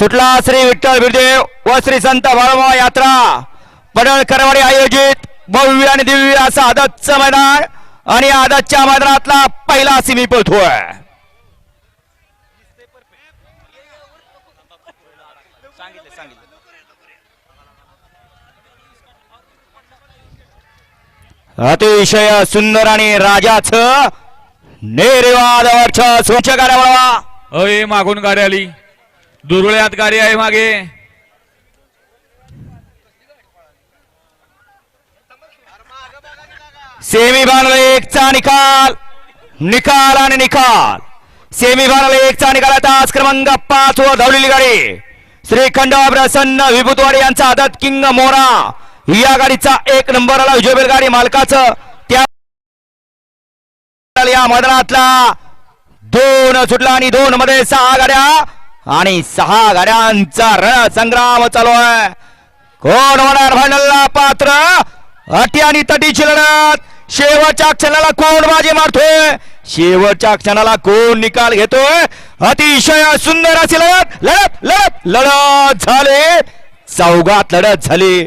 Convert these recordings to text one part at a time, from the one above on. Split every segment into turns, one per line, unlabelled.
सुटला श्री विठ्ठल बिरदेव व श्री संत बाळमा यात्रा. पडळकरवाडी आयोजित भव्य आणि दिव्य असं आदतचं मैदान आणि आदतच्या मैदानातला पहिला सिमी पोहोचतोय अतिशय सुंदर आणि राजाच निर्वाद स्वच्छ गाड्या
अय मागून गाडी आली. दुरुळ्यात गाडी आहे मागे.
सेमी फायनल एकचा निकाल. निकाल आणि निकाल. सेमी फायनल एकचा निकाल. आता आज क्रमांक पाच वर धावलेली गाडी. श्रीखंड प्रसन्न विभूतवाडी यांचा आदत किंग मोरा. या गाडीचा एक नंबरला विजय गाडी मालकाचं. त्या या मैदानातला दोन सुटला आणि दोन मध्ये सहा गाड्या आणि सहा गाड्यांचा रण संग्राम चालू आहे. कोण होणार फायनलला पात्र अटी आणि तटीची लढत. शेवटच्या क्षणाला कोण बाजी मारतोय? शेवटच्या क्षणाला कोण निकाल घेतोय? अतिशय सुंदर अशी लढत लढत लढत लढत झाले. चौघात लढत झाली.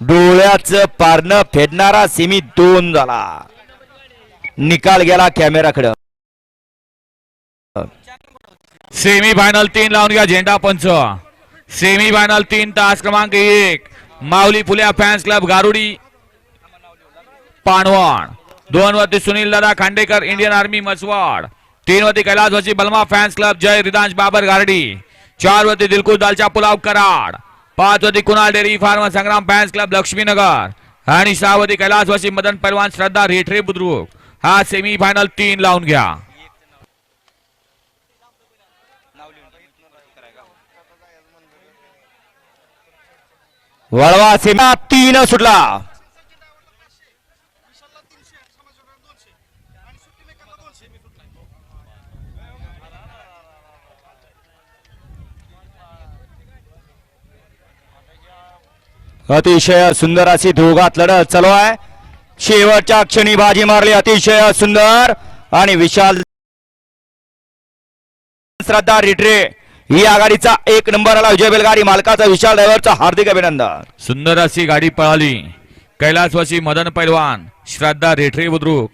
डोळ्याचं पारणं फेडणारा सिमी दोन झाला. निकाल गेला कॅमेराकडं
सेमी फायनल तीन लावून घ्या झेंडा पंच. सेमी फायनल तीन तास क्रमांक एक. माऊली फुल्या फॅन्स क्लब गारुडी पानवण दोन वरती सुनील दादा खांडेकर इंडियन आर्मी मसवाड. तीन वरती कैलासवासी बलमा फॅन्स क्लब जय रिदांश बाबर गारडी. चार वरती दिलकुश दालचा पुलाव कराड. पाच वरती Kunal dairy farm Sangram fans club Laxminagar. आणि सहा वरती कैलासवासी मदन परवान श्रद्धा रेठरे बुद्रुक. हा सेमी फायनल तीन लावून घ्या.
वळवा सीमा तीन सुटला. अतिशय सुंदर अशी दोघात लढत चालू आहे. शेवटच्या क्षणी बाजी मारली अतिशय सुंदर आणि विशाल. श्रद्धा रिट्रे. ही आघाडीचा एक नंबर आला विजय बेलगाडी. मालकाचा विशाल ड्रायव्हरचा हार्दिक अभिनंदन.
सुंदर अशी गाडी पळाली. कैलासवासी मदन पैलवान श्रद्धा रेठरे बुद्रुक.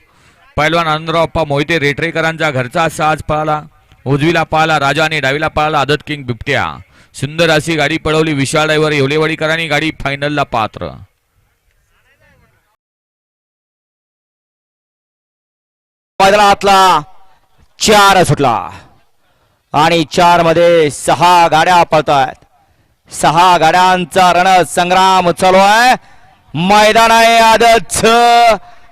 पैलवान आनंदरावप्पा मोहिते रेठरेकरांचा घरचा साज पळाला. उजवीला पाला राजा आणि डावीला पाला आदत किंग बिबट्या. सुंदर अशी गाडी पळवली विशाल ड्रायव्हर येवलेवाडीकरांनी गाडी फायनलला पात्र.
मैदानातला चार सुटला. आणि चारमध्ये सहा गाड्या पळतायत. सहा गाड्यांचा रणसंग्राम चालू आहे. मैदान आहे आदत.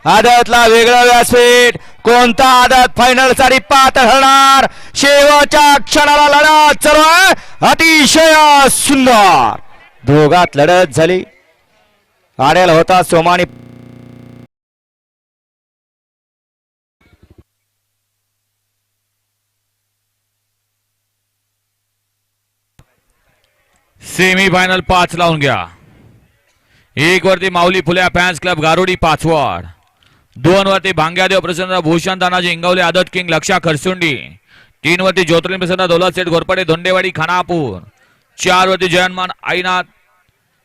आदतला वेगळं व्यासपीठ कोणता आदत? फायनलसाठी पात्र ठरणार शेवटच्या क्षणाला लढत चालू आहे. अतिशय सुंदर. दोघात लढत झाली. आडेल होता सोमानी
सेमी फायनल पाच लावून घ्या. एक वरती माऊली फुल्या फॅन्स क्लब गारुडी पाचवाड. दोन वरती भांग्यादेव प्रसन्न भूषण तानाजी इंगवले आदत किंग लक्षा खरसुंडी. तीन वरती ज्योतिर्लिंग प्रसन्न दौलत सेठ घोरपडे धोंडेवाडी खानापूर. चार वरती जय हनुमान आईनाथ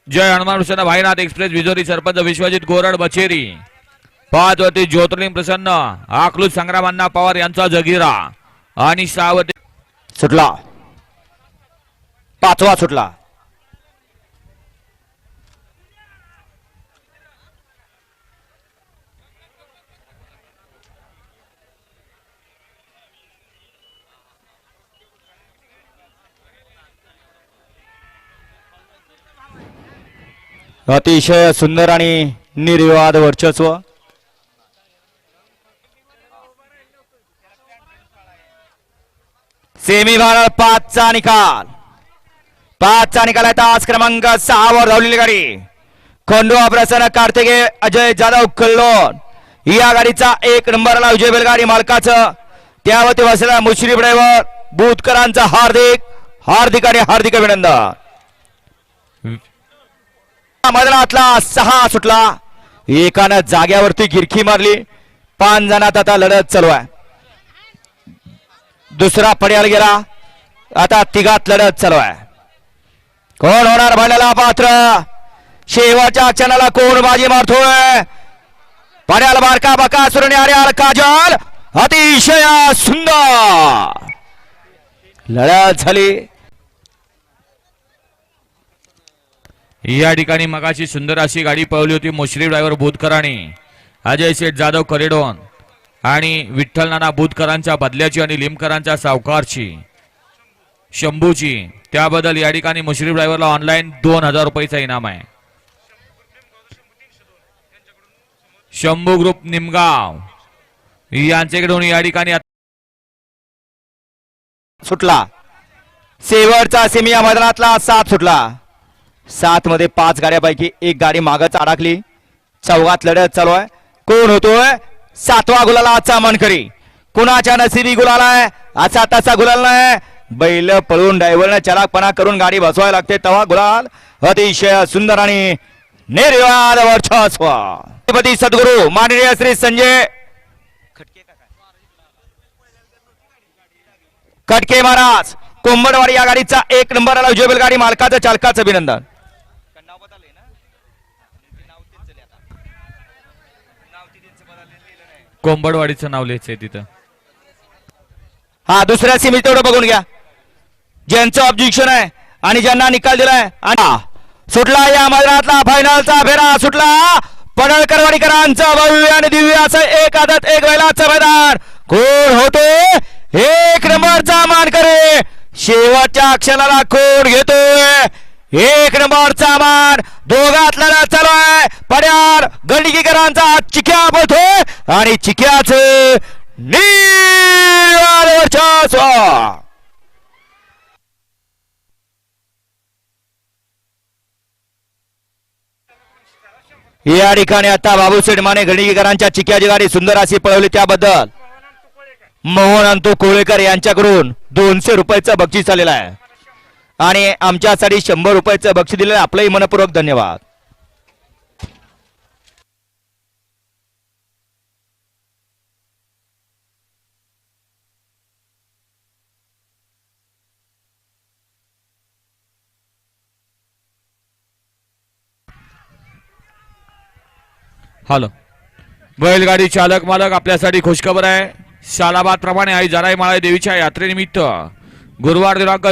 जय हनुमान प्रसन्न भाईनाथ एक्सप्रेस विजोरी सरपंच विश्वजित गोरड बचेरी. पाच वरती ज्योतिर्लिंग प्रसन्न आखलूज संग्रामांना पवार यांचा जगीरा. आणि सहा वरती
सुटला. पाचवा सुटला. अतिशय सुंदर आणि निर्विवाद वर्चस्व. सेमी फायनल पाचचा निकाल. पाचचा निकाल आहे तास क्रमांक सहा वर धावलेली गाडी. खंडोबा प्रसन्न कार्तिके अजय जाधव कल्लोन या गाडीचा एक नंबरला विजय बैलगाडी मालकाचं. त्यावरती बसलेला मुश्रीफ ड्रायव्हर बुतकरांचा हार्दिक हार्दिक आणि हार्दिक अभिनंदन. मैदानातला सहा सुटला. एकानं जाग्यावरती गिरखी मारली. पाच जणात आता लढत चालू आहे. दुसरा पड्याला गेला. आता तिघात लढत चालू आहे. कोण होणार भाड्याला पात्र? शेवटच्या क्षणाला कोण बाजी मारतोय? पाण्याला बारका बका सुरणे आर्याल काजल. अतिशय सुंदर. लढत झाली.
या ठिकाणी मगाशी सुंदर अशी गाडी पळवली होती मोश्री ड्रायव्हर बुधकरांनी. अजय शेठ जाधव करेडॉन आणि विठ्ठल नाना बुधकरांच्या बदल्याची आणि लिमकरांच्या सावकारची. शंभूची. त्याबद्दल या ठिकाणी मुश्रीफ ड्रायव्हरला ऑनलाईन दोन हजार रुपयेचा इनाम आहे. शंभू ग्रुप निमगाव. यांच्याकडून या ठिकाणी
सुटला. सेवरचा सेमी मैदानातला सात सुटला. सात मध्ये पाच गाड्यापैकी एक गाडी मागच अडकली. चौघात लढत चालू आहे. कोण होतोय? सातवा गुलाला आजचा मानकरी. कुणाच्या नसिबी गुलाला आहे? असा तसा गुलाल नाही. बैल पळून ड्रायव्हरने चलाकपणा करून गाडी बसवायला लागते. तेव्हा गुलाल अतिशय सुंदर आणि निर्वाद वर्षपती श्रीपती सद्गुरू माननीय श्री संजय. कटके महाराज कोंबडवाडी या गाडीचा एक नंबर आला. उजवेल गाडी मालकाचं चालकाचं अभिनंदन.
कोंबडवाडीचं नाव लिहायचंय तिथं.
हा दुसऱ्या सीमित तेवढं बघून घ्या. ज्यांचं ऑब्जेक्शन आहे आणि ज्यांना निकाल दिलाय आणि सुटला या मैदानातला फायनलचा फेरा सुटला पडळकरवाडीकरांचा भव्य आणि दिव्य असं एक आदत एक बैलाचं मैदान. कोण होतो? एक नंबरचा मानकरी. शेवटच्या क्षणाला कोण घेतोय? एक नंबरचा मान. दोघात लढत चालू आहे. पड्या आणि चिक्याच वर्चस्व या ठिकाणी आता बाबूसेठ माने घडणीकरांच्या चिक्याची गाडी सुंदर अशी पळवली त्याबद्दल. मोहन अंतू कोळेकर यांच्याकडून दोनशे रुपयाचं बक्षीस आलेलं आहे. आणि आमच्यासाठी शंभर रुपयाचं बक्षीस दिलेलं आपलंही मनपूर्वक धन्यवाद.
हॅलो. बैलगाडी चालक मालक आपल्यासाठी खुशखबर आहे. शालाबाद प्रमाणे आई जराई माळा देवीच्या यात्रेनिमित्त गुरुवार दिनांक